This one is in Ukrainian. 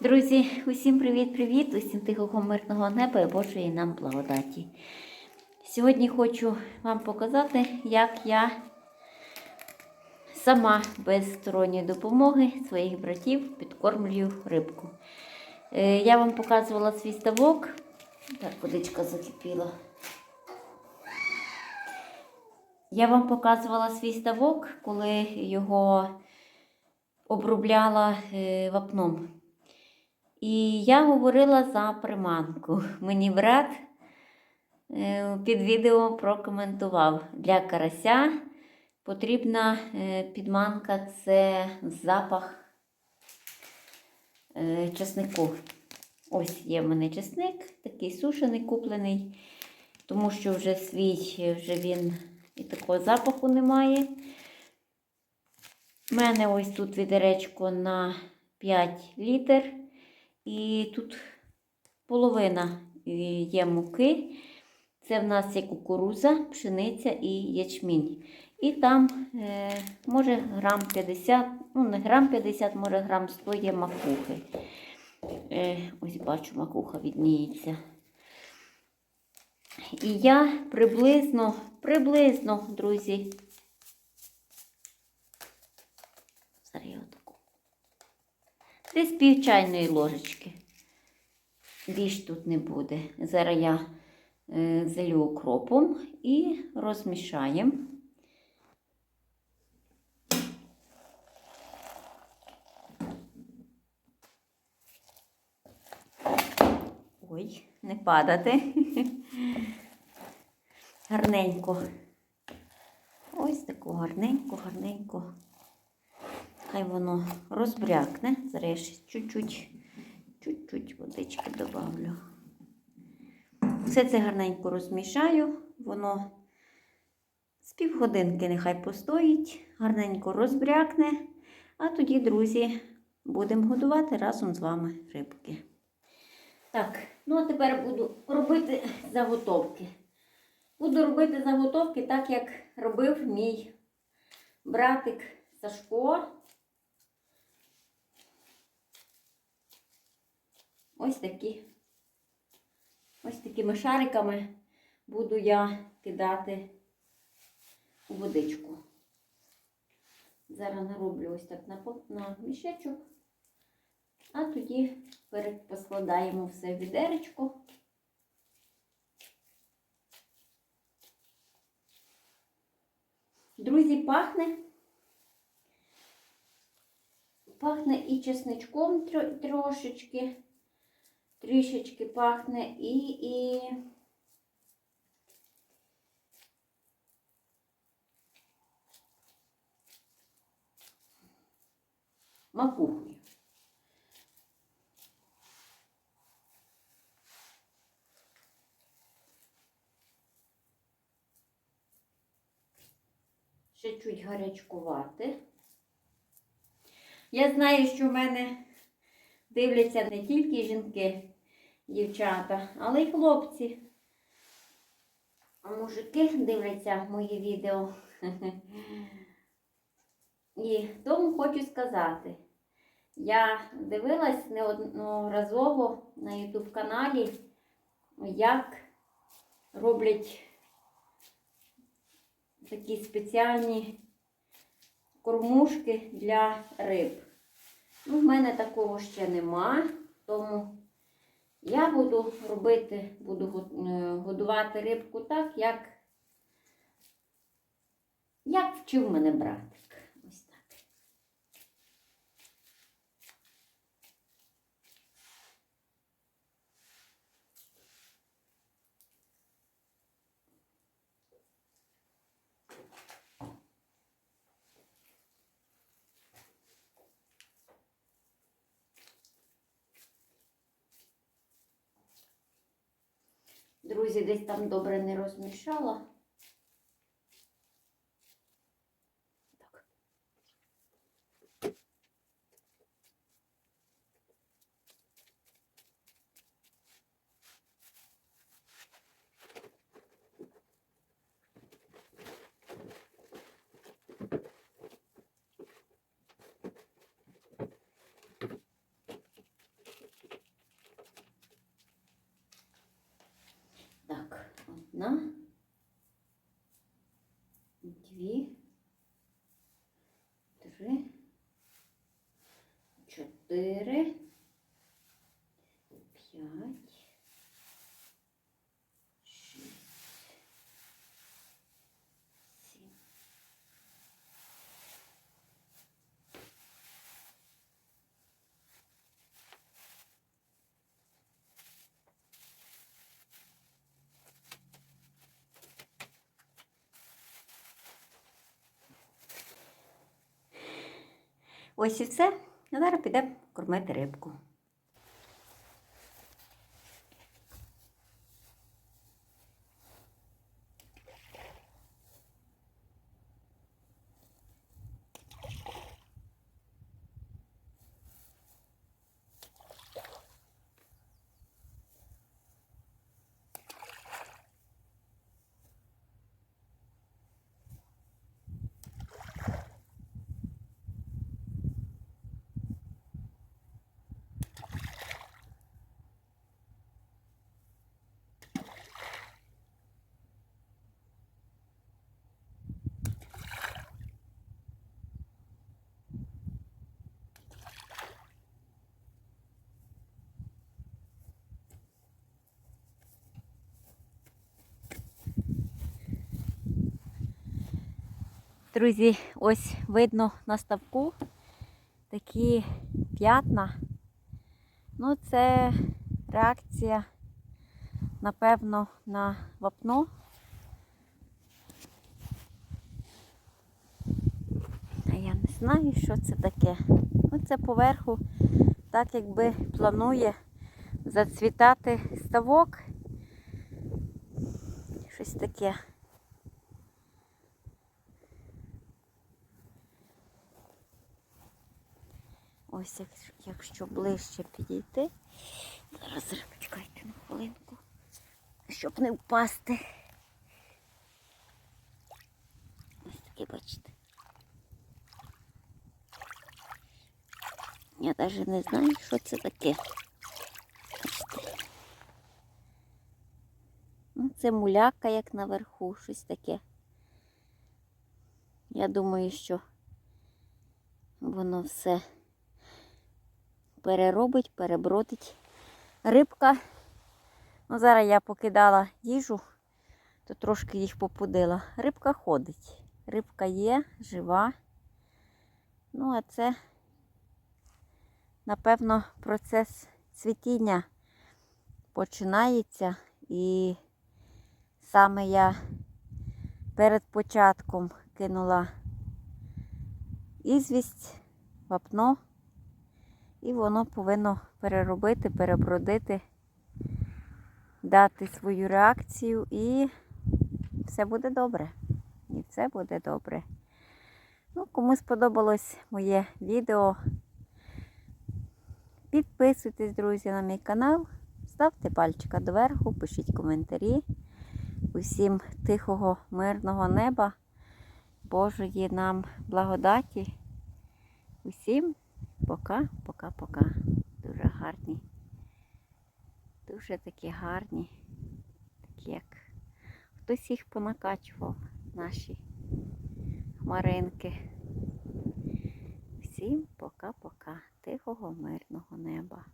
Друзі, усім привіт-привіт, усім тихого мирного неба і Божої нам благодаті. Сьогодні хочу вам показати, як я сама без сторонньої допомоги своїх братів підкормлюю рибку. Е, Я вам показувала свій ставок. Так, водичка закипіла. Я вам показувала свій ставок, коли його обробляла е, вапном. І я говорила за приманку. Мені брат е, під відео прокоментував. Для карася потрібна е, підманка це запах е, чеснику. Ось є в мене чесник, такий сушений, куплений, тому що вже свій, вже він і такого запаху немає. У мене ось тут відеречко на 5 літр. І тут половина е, є муки. Це в нас є кукуруза, пшениця і ячмінь. І там, е, може, грам 50, ну не грам 50, може грам 100 є макухи. Е, ось бачу, макуха відніється. І я приблизно, приблизно, друзі. Зараз я отаку. Десь пів чайної ложечки. Більш тут не буде. Зараз я е, залю окропом і розмішаємо. Ой, не падати. Гарненько. Ось таку гарненько, гарненько. Хай воно розбрякне. Зараз я ще чуть-чуть, водички добавлю. Все це гарненько розмішаю, воно з півгодинки нехай постоїть, гарненько розбрякне, а тоді, друзі, будемо годувати разом з вами рибки. Так, ну а тепер буду робити заготовки. Буду робити заготовки так, як робив мій братик Сашко. Ось такі. Ось такими шариками буду я кидати у водичку. Зараз нароблю ось так на, на мішечок, а тоді поскладаємо все в відеречко. Друзі, пахне. Пахне і чесничком тро- трошечки трішечки пахне і, і макухою. Ще чуть гарячкувати. Я знаю, що в мене дивляться не тільки жінки, дівчата, але й хлопці. А мужики дивляться мої відео. І тому хочу сказати, я дивилась неодноразово на YouTube каналі, як роблять такі спеціальні кормушки для риб. Ну, в мене такого ще нема, тому я буду робити, буду е, годувати рибку так, як, як вчив мене братик. Ось так. Друзі, десь там добре не розмішала. Одна. Дві. Три. Чотири. Ось і все. Зараз підемо кормити рибку. Друзі, ось видно на ставку такі п'ятна. Ну, це реакція, напевно, на вапно. А я не знаю, що це таке. Ну, це поверху, так якби планує зацвітати ставок. Щось таке. Ось якщо, ближче підійти. Зараз почекайте на хвилинку, щоб не впасти. Ось таке, бачите. Я навіть не знаю, що це таке. Ну, це муляка, як наверху, щось таке. Я думаю, що воно все переробить, перебродить. Рибка. Ну, зараз я покидала їжу, то трошки їх попудила. Рибка ходить. Рибка є, жива. Ну, а це, напевно, процес цвітіння починається. І саме я перед початком кинула ізвість, вапно. І воно повинно переробити, перебродити, дати свою реакцію і все буде добре. І все буде добре. Ну, кому сподобалось моє відео, підписуйтесь, друзі, на мій канал, ставте пальчика доверху, пишіть коментарі. Усім тихого, мирного неба, Божої нам благодаті. Усім Пока, пока, пока. Дуже гарні. Дуже такі гарні. Такі як хтось їх понакачував, наші хмаринки. Всім пока-пока. Тихого, мирного неба.